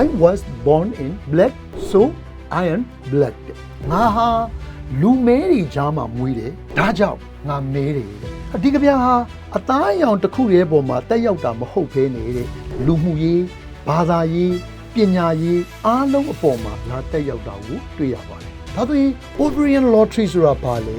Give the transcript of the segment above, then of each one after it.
I was born in black so I am black ငါဟာလူမဲတွေကြားမှာမွေးတယ်ဒါကြောင့်ငါမဲတယ်အဒီကဗျာဟာအသားအရောင်တစ်ခုရဲ့ပုံမှာတက်ရောက်တာမဟုတ်ဘဲနေတဲ့လူမှုရေးဘာသာရေးပညာရေးအားလုံးအပေါ်မှာလာတက်ရောက်တာကိုတွေ့ရပါတယ်ဒါဆိုရင် Ovarian Lottery ဆိုတာဘာလဲ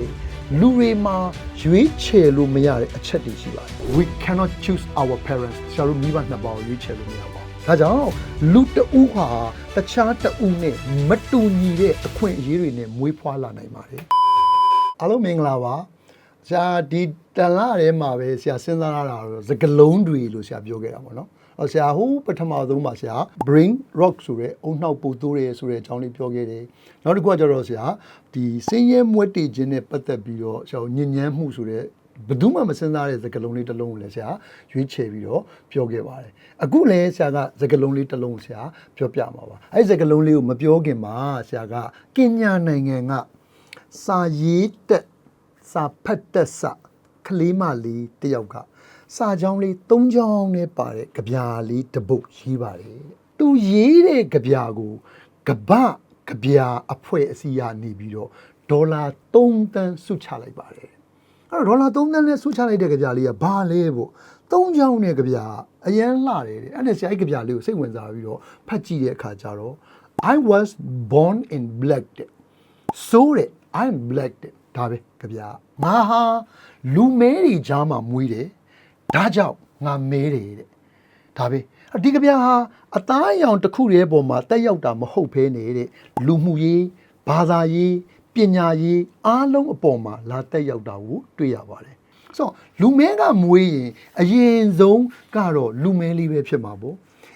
လူတွေမှာရွေးချယ်လို့မရတဲ့အချက်တွေရှိပါတယ် We cannot choose our parents ဆရာတို့မိဘနှစ်ပါးကိုရွေးချယ်လို့မရပါဘူး ဒါကြောင့်လူတဦးဟာတခြားတဦးနဲ့မတူညီတဲ့အခွင့်အရေးတွေနဲ့မွေးဖွားလာနိုင်ပါတယ်အားလုံးမင်္ဂလာပါဆရာဒီတန်လာထဲမှာပဲဆရာစဉ်းစားရတာတော့စကလုံးတွေလို့ဆရာပြောခဲ့တာပေါ့နော်အော်ဆရာဟိုပထမဆုံးပါဆရာ brain rock ဆိုတဲ့အုံနှောက်ပူတိုးရဲဆိုတဲ့အကြောင်းလေးပြောခဲ့တယ်နောက်တစ်ခုကကျတော့ဆရာဒီစင်းရဲမွက်တေခြင်းနဲ့ပတ်သက်ပြီးတော့ဆရာညဉ့်ညမ်းမှုဆိုတဲ့ ဘယ်သူမှမစဉ်းစားတဲ့စကားလုံးလေးတစ်လုံးကိုလည်းဆရာရွေးချယ်ပြီးတော့ပြောခဲ့ပါတယ်အခုလည်းဆရာကစကားလုံးလေးတစ်လုံးကိုဆရာပြောပြမှာပါအဲ့ဒီစကားလုံးလေးကိုမပြောခင်မှာဆရာကကင်ညာနိုင်ငံကစာရေးတက်စာဖတ်တက်စာကလေးမလေးတစ်ယောက်ကစာကြောင်းလေး၃ကြောင်းနဲ့ပါတဲ့ကြပြာလေးတစ်ပုတ်ရေးပါတယ်တဲ့သူရေးတဲ့ကြပြာကိုကပ္ပကြပြာအဖွဲ့အစည်းကနေပြီးတော့ဒေါ်လာ3တန်းစုချလိုက်ပါတယ် အဲ့တော့ဒေါ်လာ3သန်းနဲ့ဆူချလိုက်တဲ့ကြပြာလေးကဘာလဲပေါ့သုံးချောင်းနဲ့ကြပြာအရန်လှတယ်တဲ့အဲ့ဒါဆရာအဲ့ကြပြာလေးကိုစိတ်ဝင်စားပြီးတော့ဖတ်ကြည့်တဲ့အခါကျတော့ I was born in black တဲ့ so တဲ့ I'm black တဲ့ဒါပဲကြပြာငါဟာလူမဲတွေကြားမှာမွေးတယ်ဒါကြောင့်ငါမဲတယ်တဲ့ဒါပဲအဒီကဗျာဟာအသားအရောင်တစ်ခုရဲ့ပုံမှာတက်ရောက်တာမဟုတ်ဘဲနေတဲ့လူမှုရေးဘာသာရေး ပညာရေးအားလုံးအပေါ်မှာလာတက်ရောက်တာကိုတွေ့ရပါတယ်ဆိုတော့လူမဲကမွေးရင်အရင်ဆုံးကတော့လူမဲလေးပဲဖြစ်မှာပေါ့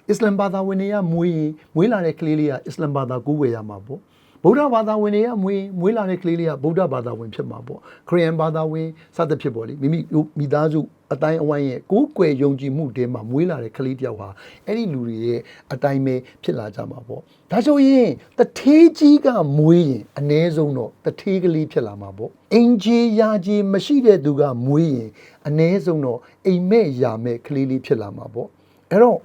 အစ္စလမ်ဘာသာဝင်တွေကမွေးရင်မွေးလာတဲ့ကလေးလေးကအစ္စလမ်ဘာသာကိုးဝယ်ရမှာပေါ့ ဗုဒ္ဓဘာသာဝင်တွေကမွေးမွေးလာတဲ့ကလေးလေးကဗုဒ္ဓဘာသာဝင်ဖြစ်မှာပေါ့ခရစ်ယာန်ဘာသာဝင်စသဖြင့်ပေါ့လေမိမိမိသားစုအတိုင်းအဝိုင်းရဲ့ကိုးကွယ်ယုံကြည်မှုတဲမှာမွေးလာတဲ့ကလေးတယောက်ဟာအဲ့ဒီလူတွေရဲ့အတိုင်းပဲဖြစ်လာကြမှာပေါ့ဒါဆိုရင်တထေးကြီးကမွေးရင်အ ਨੇ ဆုံးတော့တထေးကလေးဖြစ်လာမှာပေါ့အင်ဂျီယာဂျီမရှိတဲ့သူကမွေးရင်အ ਨੇ ဆုံးတော့အိမ်မဲ့ယာမဲ့ကလေးလေးဖြစ်လာမှာပေါ့အဲ့တော့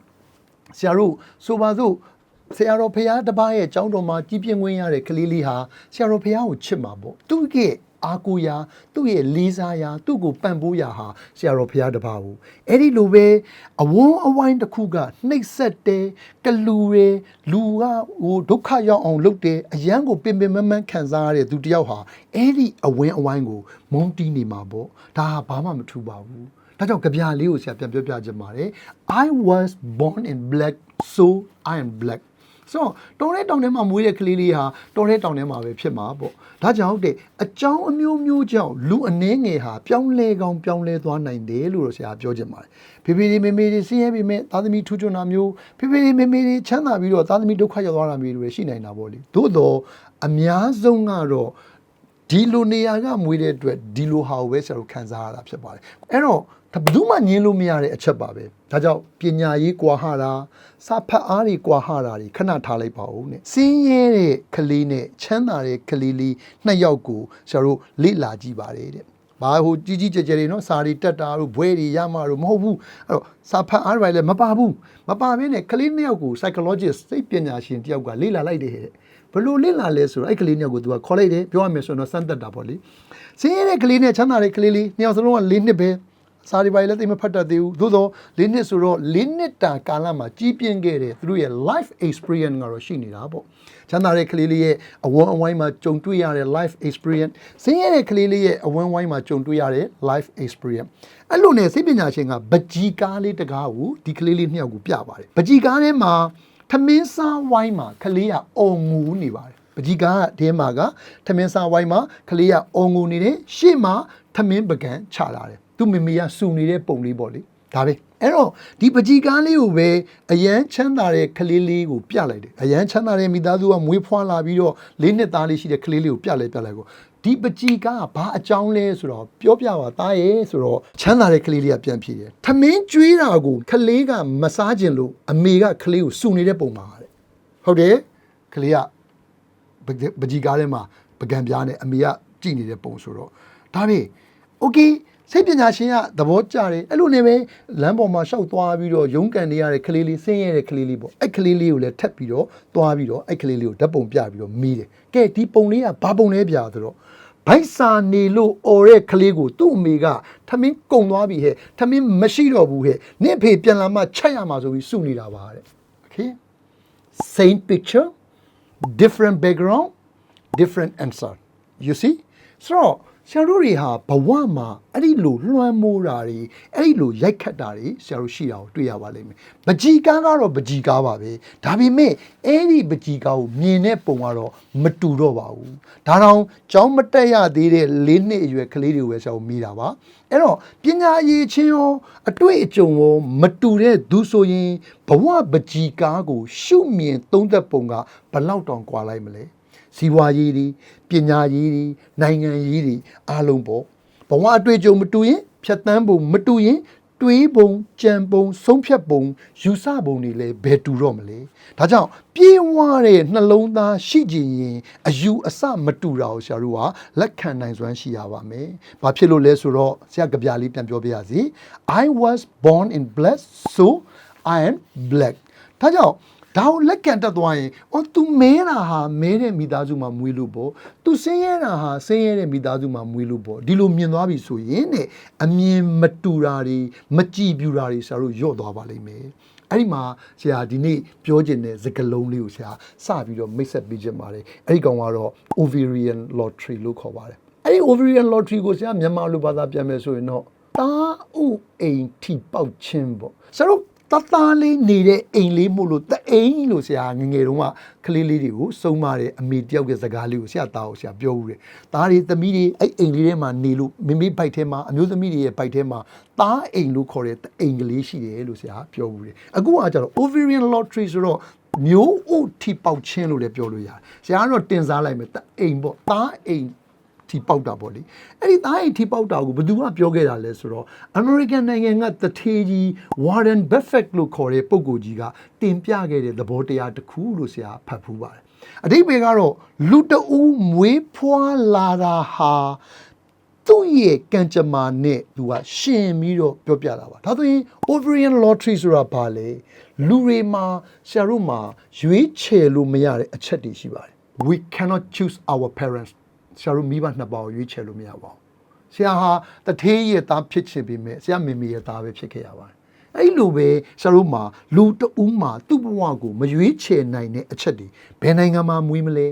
ဆရာတို့ဆိုပါစို့ ဆရာတော်ဖះတပားရဲ့ကျောင်းတော်မှာကြီးပြင်းခွင့်ရတဲ့ကလေးလေးဟာဆရာတော်ဖះကိုချစ်မှာပေါ့သူ့ရဲ့အာကိုရာသူ့ရဲ့လေးစားရာသူ့ကိုပံ့ပိုးရာဟာဆရာတော်ဖះတပားကိုအဲ့ဒီလိုပဲအဝန်းအဝိုင်းတစ်ခုကနှိပ်စက်တယ်ကလူတွေလူကဟိုဒုက္ခရောက်အောင်လုပ်တယ်အယံကိုပင်ပင်မမန်းခံစားရတဲ့သူတစ်ယောက်ဟာအဲ့ဒီအဝန်းအဝိုင်းကိုမုန်းတီးနေမှာပေါ့ဒါဟာဘာမှမထူပါဘူးဒါကြောင့်ကြပြလေးကိုဆရာပြန်ပြောပြချင်ပါတယ် I was born in black so I am black ဆိုတော့တော်တဲ့တောင်ထဲမှာမွေးတဲ့ကလေးလေးဟာတော်တဲ့တောင်ထဲမှာပဲဖြစ်မှာပေါ့ဒါကြောင့်တဲ့အကြောင်းအမျိုးမျိုးကြောင့်လူအနှဲငယ်ဟာပြောင်းလဲကောင်းပြောင်းလဲသွားနိုင်တယ်လို့တော့ဆရာပြောချင်ပါတယ်ဖေဖေတွေမေမေတွေဆင်းရဲပေမဲ့သားသမီးထူးချွန်တာမျိုးဖေဖေတွေမေမေတွေချမ်းသာပြီးတော့သားသမီးဒုက္ခရောက်သွားတာမျိုးတွေရှိနိုင်တာပေါ့လေသို့တော့အများဆုံးကတော့ဒီလိုနေရာကမွေးတဲ့အတွက်ဒီလိုဟာကိုပဲဆရာတို့ခံစားရတာဖြစ်ပါတယ်အဲ့တော့ ဒါဘယ်သူမှညင်းလို့မရတဲ့အချက်ပါပဲဒါကြောင့်ပညာရေးကွာဟတာစာဖတ်အားတွေကွာဟတာတွေခဏထားလိုက်ပါဦးနဲ့စင်းရဲတဲ့ကလေးနဲ့ချမ်းသာတဲ့ကလေးလေးနှစ်ယောက်ကိုဆရာတို့လေ့လာကြည့်ပါတယ်တဲ့ဘာဟိုကြီးကြီးကျယ်ကျယ်တွေနော်စာရီတက်တာတို့ဘွဲတွေရမှာတို့မဟုတ်ဘူးအဲ့တော့စာဖတ်အားတွေလည်းမပါဘူးမပါဘဲနဲ့ကလေးနှစ်ယောက်ကို psychologist စိတ်ပညာရှင်တယောက်ကလေ့လာလိုက်တယ်တဲ့ဘလို့လင့်လာလဲဆိုတော့အဲ့ကလေးနှစ်ယောက်ကိုသူကခေါ်လိုက်တယ်ပြောရမယ်ဆိုတော့စမ်းသက်တာပေါ့လေစင်းရဲတဲ့ကလေးနဲ့ချမ်းသာတဲ့ကလေးလေးနှစ်ယောက်စလုံးက၄နှစ်ပဲ စာရီပိုင်းလည်းသိမဖတ်တတ်သေးဘူးသို့တော့၄နှစ်ဆိုတော့၄နှစ်တာကာလမှာကြီးပြင်းခဲ့တဲ့သူတို့ရဲ့ life experience ကတော့ရှိနေတာပေါ့ချမ်းသာတဲ့ကလေးလေးရဲ့အဝန်းအဝိုင်းမှာကြုံတွေ့ရတဲ့ life experience စင်းရဲတဲ့ကလေးလေးရဲ့အဝန်းအဝိုင်းမှာကြုံတွေ့ရတဲ့ life experience အဲ့လိုနဲ့စိတ်ပညာရှင်ကပကြီးကားလေးတကားကိုဒီကလေးလေးနှစ်ယောက်ကိုပြပါတယ်ပကြီးကားထဲမှာထမင်းစားဝိုင်းမှာကလေးကအော်ငူနေပါတယ်ပကြီးကားတဲမှာကထမင်းစားဝိုင်းမှာကလေးကအော်ငူနေတယ်ရှေ့မှာထမင်းပကံချလာတယ်သူမိမိကစူနေတဲ့ပုံလေးပေါ့လေဒါပဲအဲ့တော့ဒီပကြီးကားလေးကိုပဲအရန်ချမ်းသာတဲ့ကလေးလေးကိုပြလိုက်တယ်အရန်ချမ်းသာတဲ့မိသားစုကမွေးဖွားလာပြီးတော့လေးနှစ်သားလေးရှိတဲ့ကလေးလေးကိုပြလိုက်ပြလိုက်ကိုဒီပကြီးကားကဘာအကြောင်းလဲဆိုတော့ပြောပြပါသားရဲ့ဆိုတော့ချမ်းသာတဲ့ကလေးလေးကပြန်ဖြေတယ်ထမင်းကျွေးတာကိုကလေးကမစားခြင်းလို့အမေကကလေးကိုစူနေတဲ့ပုံပါတဲ့ ဟုတ်တယ်ကလေးကပကပကြီးကားထဲမှာပကံပြားနဲ့အမေကကြည်နေတဲ့ပုံဆိုတော့ဒါပဲโอเค စိတ်ပညာရှင်ကသဘောကျတယ်အဲ့လိုနေပဲလမ်းပေါ်မှာရှောက်သွားပြီးတော့ရုန်းကန်နေရတဲ့ကလေးလေးဆင်းရဲတဲ့ကလေးလေးပေါ့အဲ့ကလေးလေးကိုလည်းထပ်ပြီးတော့သွားပြီးတော့အဲ့ကလေးလေးကိုဓာတ်ပုံပြပြီးတော့မီးတယ်ကဲဒီပုံလေးကဘာပုံလဲပြဆိုတော့ဘိုက်စာနေလို့អော်တဲ့ကလေးကိုသူ့အမေကထမင်းကုံသွားပြီဟဲ့ထမင်းမရှိတော့ဘူးဟဲ့နင့်အဖေပြန်လာမှချက်ရမှာဆိုပြီးစုနေတာပါတဲ့ okay same picture different background different answer you see ဆိုတော့ ဆရာတို့တွေဟာဘဝမှာအဲ့ဒီလိုလွှမ်းမိုးတာတွေအဲ့ဒီလိုရိုက်ခတ်တာတွေဆရာတို့ရှိတာကိုတွေ့ရပါလိမ့်မယ်ပကြီကားကတော့ပကြီကားပါပဲဒါပေမဲ့အဲ့ဒီပကြီကားကိုမြင်တဲ့ပုံကတော့မတူတော့ပါဘူးဒါတောင်ကြောင်းမတက်ရသေးတဲ့၄နှစ်အရွယ်ကလေးတွေကိုပဲဆရာတို့မိတာပါအဲ့တော့ပညာရည်ချင်းရောအတွေ့အကြုံရောမတူတဲ့သူဆိုရင်ဘဝပကြီကားကိုရှုမြင်သုံးသက်ပုံကဘယ်လောက်တောင်ကွာလိုက်မလဲ စီးပွားရေးတွေပညာရေးတွေနိုင်ငံရေးတွေအားလုံးပေါ့ဘဝအတွေ့အကြုံမတူရင်ဖြတ်တန်းပုံမတူရင်တွေးပုံကြံပုံဆုံးဖြတ်ပုံယူဆပုံတွေလည်းဘယ်တူတော့မလဲဒါကြောင့်ပြေးဝတဲ့နှလုံးသားရှိကြရင်အယူအဆမတူတာကိုဆရာတို့ကလက်ခံနိုင်စွမ်းရှိရပါမယ်။ဘာဖြစ်လို့လဲဆိုတော့ဆရာကြပြလေးပြန်ပြောပြရစီ။ I was born in black so I am black ဒါကြောင့် ဒါကိုလက်ခံတတ်သွားရင်အော် तू မဲတာဟာမဲတဲ့မိသားစုမှာမွေးလို့ပေါ့ तू ဆင်းရဲတာဟာဆင်းရဲတဲ့မိသားစုမှာမွေးလို့ပေါ့ဒီလိုမြင်သွားပြီဆိုရင်တဲ့အမြင်မတူတာတွေမကြည်ပြူတာတွေဆရာတို့ညော့သွားပါလိမ့်မယ်အဲ့ဒီမှာဆရာဒီနေ့ပြောချင်တဲ့စကားလုံးလေးကိုဆရာစပြီးတော့မိတ်ဆက်ပေးချင်ပါတယ်အဲ့ဒီကောင်ကတော့ ovarian lottery လို့ခေါ်ပါတယ်အဲ့ဒီ ovarian lottery ကိုဆရာမြန်မာလိုဘာသာပြန်မယ်ဆိုရင်တော့တာဥအိမ်ထိပေါက်ခြင်းပေါ့ဆရာတို့ တသားလေးနေတဲ့အိမ်လေးမို့လို့တအိမ်လို့ဆရာငငယ်တုန်းကကလေးလေးတွေကိုစုံမတဲ့အမေတယောက်ရဲ့စကားလေးကိုဆရာသားကိုဆရာပြောဦးတယ်။သားတွေသမီးတွေအဲ့အိမ်လေးထဲမှာနေလို့မိမိဘိုက်ထဲမှာအမျိုးသမီးတွေရဲ့ဘိုက်ထဲမှာသားအိမ်လို့ခေါ်တဲ့တအိမ်ကလေးရှိတယ်လို့ဆရာပြောဦးတယ်။အခုကကျတော့ ovarian lottery ဆိုတော့မျိုးဥထိပေါက်ခြင်းလို့လည်းပြောလို့ရတယ်။ဆရာကတော့တင်စားလိုက်မယ်တအိမ်ပေါ့သားအိမ် ထီပေါက်တာပေါ့လေအဲ့ဒီသားအိတ်ထီပေါက်တာကိုဘယ်သူကပြောခဲ့တာလဲဆိုတော့ American နိုင်ငံကတထေးကြီး Warren Buffett လို့ခေါ်တဲ့ပုဂ္ဂိုလ်ကြီးကတင်ပြခဲ့တဲ့သဘောတရားတစ်ခုလို့ဆရာဖတ်ဖူးပါတယ်အတိတ်ပဲကတော့လူတအူးမွေးဖွားလာတာဟာသူ့ရဲ့ကံကြမ္မာနဲ့သူကရှင်ပြီးတော့ပြောပြတာပါဒါဆိုရင် ovarian lottery ဆိုတာဘာလဲလူတွေမှာဆရာတို့မှာရွေးချယ်လို့မရတဲ့အချက်တွေရှိပါတယ် we cannot choose our parents ဆရာတို့မိဘနှစ်ပါးကိုရွေးချယ်လို့မရပါဘူးဆရာဟာတထေးရဲ့သားဖြစ်ချင်ပေမဲ့ဆရာမေမေရဲ့သားပဲဖြစ်ခဲ့ရပါတယ်အဲ့လိုပဲဆရာတို့မှာလူတဦးမှာသူ့ဘဝကိုမရွေးချယ်နိုင်တဲ့အချက်တွေဘယ်နိုင်ငံမှာမွေးမလဲ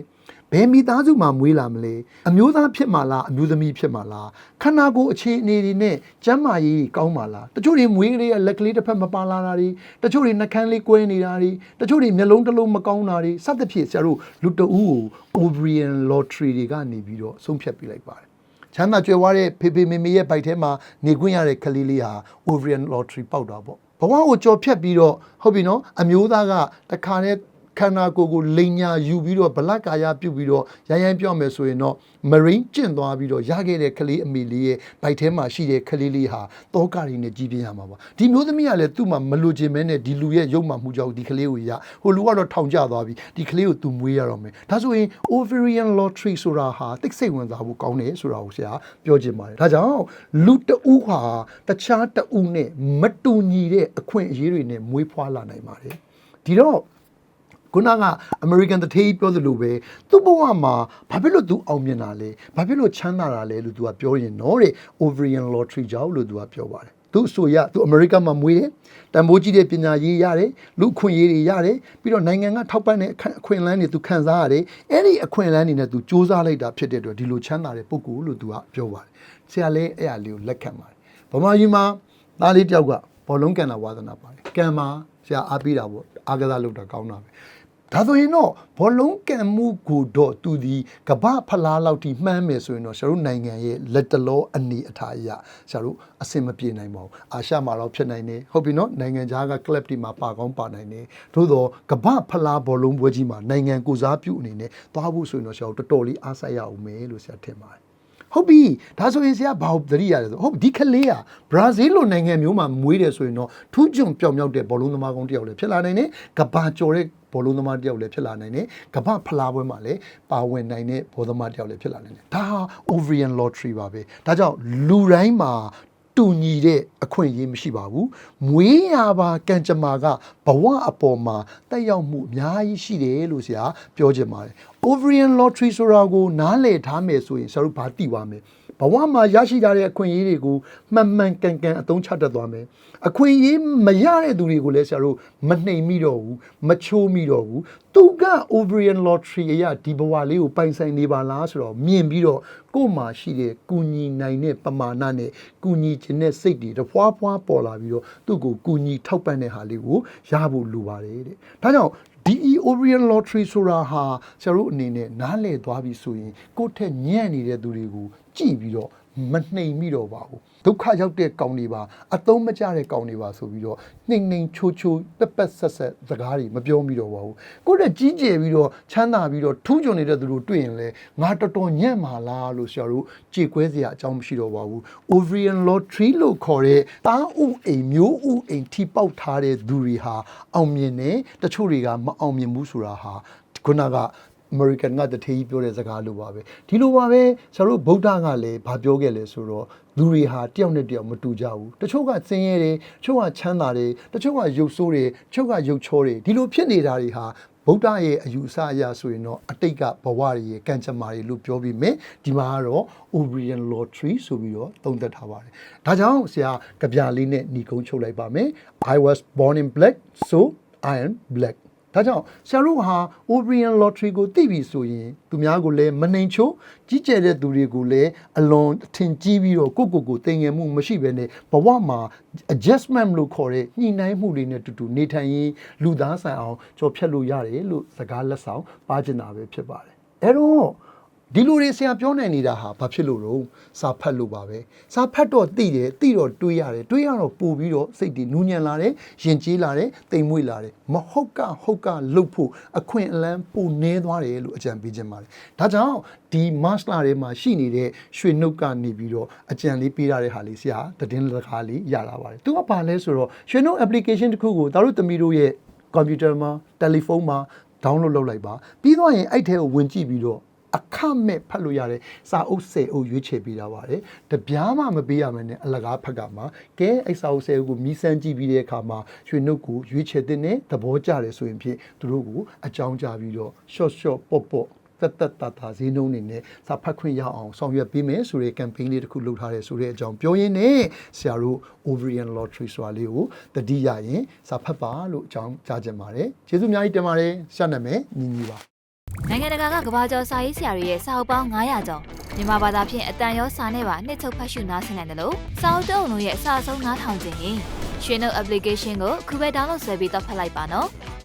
ဘယ်မိသားစုမှာမွေးလာမလဲအမျိုးသားဖြစ်မှာလားအမျိုးသမီးဖြစ်မှာလားခန္ဓာကိုယ်အခြေအနေတွေနဲ့ကျန်းမာရေးကောင်းမှာလားတချို့တွေမွေးကလေးကလက်ကလေးတစ်ဖက်မပါလာတာတွေတချို့တွေနှကန်းလေးကွဲနေတာတွေတချို့တွေမျက်လုံးတစ်လုံးမကောင်းတာတွေစသဖြင့်ဆရာတို့လူတဦးကို ovarian lottery တွေကနေပြီးတော့ဆုံးဖြတ်ပြလိုက်ပါတယ်ချမ်းသာကြွယ်ဝတဲ့ဖေဖေမေမေရဲ့ဘိုက်ထဲမှာနေခွင့်ရတဲ့ကလေးလေးဟာ ovarian lottery ပေါက်တာပေါ့ဘဝကိုကြော်ဖြတ်ပြီးတော့ဟုတ်ပြီနော်အမျိုးသားကတခါနဲ့ ခန္ဓာကိုယ်ကိုလိန်ညာယူပြီးတော့ဗလကာယပြုတ်ပြီးတော့ရိုင်းရိုင်းပြောမယ်ဆိုရင်တော့ marine ကျင့်သွားပြီးတော့ရခဲ့တဲ့ကလေးအမေလေးရဲ့ဘိုက်ထဲမှာရှိတဲ့ကလေးလေးဟာတောကရီနဲ့ကြီးပြင်းရမှာပါဒီမျိုးသမီးကလည်းသူ့မှာမလိုချင်မဲနဲ့ဒီလူရဲ့ရုပ်မှမှုကြောင့်ဒီကလေးကိုရဟိုလူကတော့ထောင်ကျသွားပြီဒီကလေးကိုသူမွေးရတော့မယ်ဒါဆိုရင် ovarian lottery ဆိုတာဟာတိတ်ဆိတ်ဝင်စားဖို့ကောင်းတယ်ဆိုတာကိုဆရာပြောချင်ပါတယ်ဒါကြောင့်လူတဦးဟာတခြားတဦးနဲ့မတူညီတဲ့အခွင့်အရေးတွေနဲ့မွေးဖွားလာနိုင်ပါတယ်ဒီတော့ ခုနကအမေရိကန်တထေးပြောသလိုပဲသူ့ဘဝမှာဘာဖြစ်လို့သူအောင်မြင်တာလဲဘာဖြစ်လို့ချမ်းသာတာလဲလို့သူကပြောရင်တော့တဲ့ ovarian lottery ကြောင့်လို့သူကပြောပါတယ်သူအဆိုရသူအမေရိကန်မှာမွေးတယ်တန်ဖိုးကြီးတဲ့ပညာရေးရတယ်လူအခွင့်အရေးတွေရတယ်ပြီးတော့နိုင်ငံကထောက်ပံ့တဲ့အခွင့်အခွင့်အလမ်းတွေသူခံစားရတယ်အဲ့ဒီအခွင့်အလမ်းတွေနဲ့သူစူးစမ်းလိုက်တာဖြစ်တဲ့အတွက်ဒီလိုချမ်းသာတဲ့ပုဂ္ဂိုလ်လို့သူကပြောပါတယ်ဆရာလည်းအဲ့အရာလေးကိုလက်ခံပါတယ်ဗမာပြည်မှာသားလေးတယောက်ကဘောလုံးကန်တာဝါသနာပါတယ်ကံမှာဆရာအားပေးတာပေါ့အားကစားလုပ်တာကောင်းတာပဲ ဒါဆိုရင်တော့ဘောလုံးကံမှုကိုတော့သူဒီကပ္ပဖလားလောက်ထိမှန်းမယ်ဆိုရင်တော့ဆရာတို့နိုင်ငံရဲ့လက်တလောအနေအထားအရဆရာတို့အဆင်မပြေနိုင်ပါဘူးအာရှမှာတော့ဖြစ်နိုင်တယ်ဟုတ်ပြီနော်နိုင်ငံခြားကကလပ်တွေမှာပါကောင်းပါနိုင်တယ်သို့တော့ကပ္ပဖလားဘောလုံးပွဲကြီးမှာနိုင်ငံကိုစားပြုအနေနဲ့သွားဖို့ဆိုရင်တော့ဆရာတို့တော်တော်လေးအားစိုက်ရအောင်မယ်လို့ဆရာထင်ပါတယ်ဟုတ်ပြီဒါဆိုရင်ဆရာဘာသတိရတယ်ဆိုဟုတ်ဒီကလေးကဘရာဇီးလိုနိုင်ငံမျိုးမှာမွေးတယ်ဆိုရင်တော့ထူးချွန်ပြောင်မြောက်တဲ့ဘောလုံးသမားကောင်းတစ်ယောက်လည်းဖြစ်လာနိုင်တယ်ကဘာကျော်တဲ့ ဘောလုံးသမားတစ်ယောက်လည်းဖြစ်လာနိုင်တယ်ကဘာဖလားပွဲမှာလည်းပါဝင်နိုင်တဲ့ဘောသမားတစ်ယောက်လည်းဖြစ်လာနိုင်တယ်ဒါဟာ ovarian lottery ပါပဲဒါကြောင့်လူတိုင်းမှာတူညီတဲ့အခွင့်အရေးမရှိပါဘူးမွေးရပါကံကြမ္မာကဘဝအပေါ်မှာတက်ရောက်မှုအများကြီးရှိတယ်လို့ဆရာပြောချင်ပါတယ် ovarian lottery ဆိုတာကိုနားလည်ထားမယ်ဆိုရင်ဆရာတို့ဘာသိပါမလဲ ဘဝမှာရရှိထားတဲ့အခွင့်အရေးတွေကိုမှန်မှန်ကန်ကန်အသုံးချတတ်သွားမယ်အခွင့်အရေးမရတဲ့သူတွေကိုလည်းဆရာတို့မနှိမ်မိတော့ဘူးမချိုးမိတော့ဘူးသူက ovarian lottery အရာဒီဘဝလေးကိုပိုင်ဆိုင်နေပါလားဆိုတော့မြင်ပြီးတော့ကိုယ်မှာရှိတဲ့ကုညီနိုင်တဲ့ပမာဏနဲ့ကုညီခြင်းတဲ့စိတ်တွေတဖွာဖွာပေါ်လာပြီးတော့သူ့ကိုကုညီထောက်ပံ့တဲ့ဟာလေးကိုရဖို့လိုပါတယ်တဲ့ဒါကြောင့် DE Orion Lottery ဆိုတာဟာဆရာတို့အနေနဲ့နားလည်သွားပြီဆိုရင်ကိုယ့်ထက်ညံ့နေတဲ့သူတွေကိုကြည့်ပြီးတော့ မနှိမ်မိတော့ပါဘူးဒုက္ခရောက်တဲ့ကောင်တွေပါအသုံးမကျတဲ့ကောင်တွေပါဆိုပြီးတော့နှိမ်နှိမ်ချိုးချိုးပက်ပက်ဆက်ဆက်စကားတွေမပြောမိတော့ပါဘူးကိုယ့်တက်ကြီးကျယ်ပြီးတော့ချမ်းသာပြီးတော့ထူးချွန်နေတဲ့သူတို့တွေ့ရင်လေငါတော်တော်ညံ့ပါလားလို့ဆရာတို့ကြေကွဲစရာအကြောင်းမရှိတော့ပါဘူး Ovarian Lottery လို့ခေါ်တဲ့တားဥအိမ်မျိုးဥအိမ်ထိပေါက်ထားတဲ့သူတွေဟာအောင်မြင်တယ်တချို့တွေကမအောင်မြင်ဘူးဆိုတာဟာခုနက American ကတထေးကြီးပြောတဲ့စကားလိုပါပဲဒီလိုပါပဲဆရာတို့ဗုဒ္ဓကလည်းဗာပြောခဲ့လဲဆိုတော့လူတွေဟာတယောက်နဲ့တယောက်မတူကြဘူးတချို့ကစင်ရဲတယ်တချို့ကချမ်းသာတယ်တချို့ကရုပ်ဆိုးတယ်တချို့ကရုပ်ချောတယ်ဒီလိုဖြစ်နေတာတွေဟာဗုဒ္ဓရဲ့အယူအဆအရဆိုရင်တော့အတိတ်ကဘဝတွေရဲ့ကံကြမ္မာတွေလို့ပြောပြီးမြင်ဒီမှာကတော့ Ovarian Lottery ဆိုပြီးတော့သုံးသပ်ထားပါတယ်ဒါကြောင့်ဆရာကြပြလေးနဲ့ညီကုန်းချုပ်လိုက်ပါမယ် I was born in black so I am black ဒါကြောင့်ဆရာတို့ဟာ Ovarian Lottery ကိုသိပြီဆိုရင်သူများကိုလည်းမနှိမ်ချိုးကြီးကျယ်တဲ့သူတွေကိုလည်းအလွန်ထင်ကြီးပြီးတော့ကိုယ့်ကိုယ်ကိုတင်ငယ်မှုမရှိဘဲနဲ့ဘဝမှာ adjustment လို့ခေါ်တဲ့ညှိနှိုင်းမှုတွေနဲ့တူတူနေထိုင်ရင်လူသားဆန်အောင်ကြော်ဖြတ်လို့ရတယ်လို့စကားလက်ဆောင်ပါချင်တာပဲဖြစ်ပါတယ်အဲ့တော့ ဒီလိုတွေဆရာပြောနိုင်နေတာဟာဘာဖြစ်လို့တော့စာဖတ်လို့ပါပဲစာဖတ်တော့သိတယ်သိတော့တွေးရတယ်တွေးရတော့ပို့ပြီးတော့စိတ်တွေနူးညံ့လာတယ်ရင်ကျေးလာတယ်တိမ်မွေ့လာတယ်မဟုတ်ကဟုတ်ကလှုပ်ဖို့အခွင့်အလမ်းပိုနေသွားတယ်လို့အကြံပေးခြင်းပါတယ်ဒါကြောင့်ဒီ mass လာထဲမှာရှိနေတဲ့ရွှေနှုတ်ကနေပြီးတော့အကြံလေးပေးရတဲ့ဟာလေးဆရာတည်င်းလက်ကားလေးရလာပါတယ်သူကဘာလဲဆိုတော့ရွှေနှုတ် application တစ်ခုကိုဒါတို့သမီးတို့ရဲ့ကွန်ပျူတာမှာတယ်လီဖုန်းမှာ download လုပ်လိုက်ပါပြီးတော့ရင်အဲ့ထဲကိုဝင်ကြည့်ပြီးတော့ အခမဲ့ဖတ်လို့ရတယ်စာအုပ်၁၀အုပ်ရွေးချယ်ပေးတာပါတယ်တပြားမှမပေးရမယ်နဲ့အလကားဖက်ကမှာကဲအဲ့စာအုပ်၁၀အုပ်ကိုမြည်စမ်းကြည့်ပြီးတဲ့အခါမှာရွှေနှုတ်ကိုရွေးချယ်တဲ့နဲ့သဘောကျတယ်ဆိုရင်ဖြင့်သူတို့ကိုအကြောင်းကြားပြီးတော့ short short ပေါ့ပေါ့တက်တက်တာတာဈေးနှုန်းနေနဲ့စာဖတ်ခွင့်ရအောင်ဆောင်ရွက်ပေးမယ်ဆိုတဲ့ campaign လေးတစ်ခုလုပ်ထားတယ်ဆိုတဲ့အကြောင်းပြောရင်းနဲ့ဆရာတို့ Ovarian Lottery ဆိုတာလေးကိုတတိယရင်စာဖတ်ပါလို့အကြောင်းကြားချင်ပါတယ်ကျေးဇူးအများကြီးတင်ပါတယ်ရှက်နာမည်ညီညီပါ နိုင်ငံတကာကကမ္ဘာကျော်စာရေးဆရာတွေရဲ့စာအုပ်ပေါင်း900ကျော်မြန်မာဘာသာဖြင့်အတန်ရောစာနဲ့ပါနှစ်ချုပ်ဖတ်ရှုနားဆင်နိုင်တယ်လို့စာအုပ်တုံးလုံးရဲ့အစာဆုံးနားထောင်ခြင်းရင်ရွှေနှုတ် application ကိုခုပဲ download ဆွဲပြီးတော့ဖတ်လိုက်ပါနော်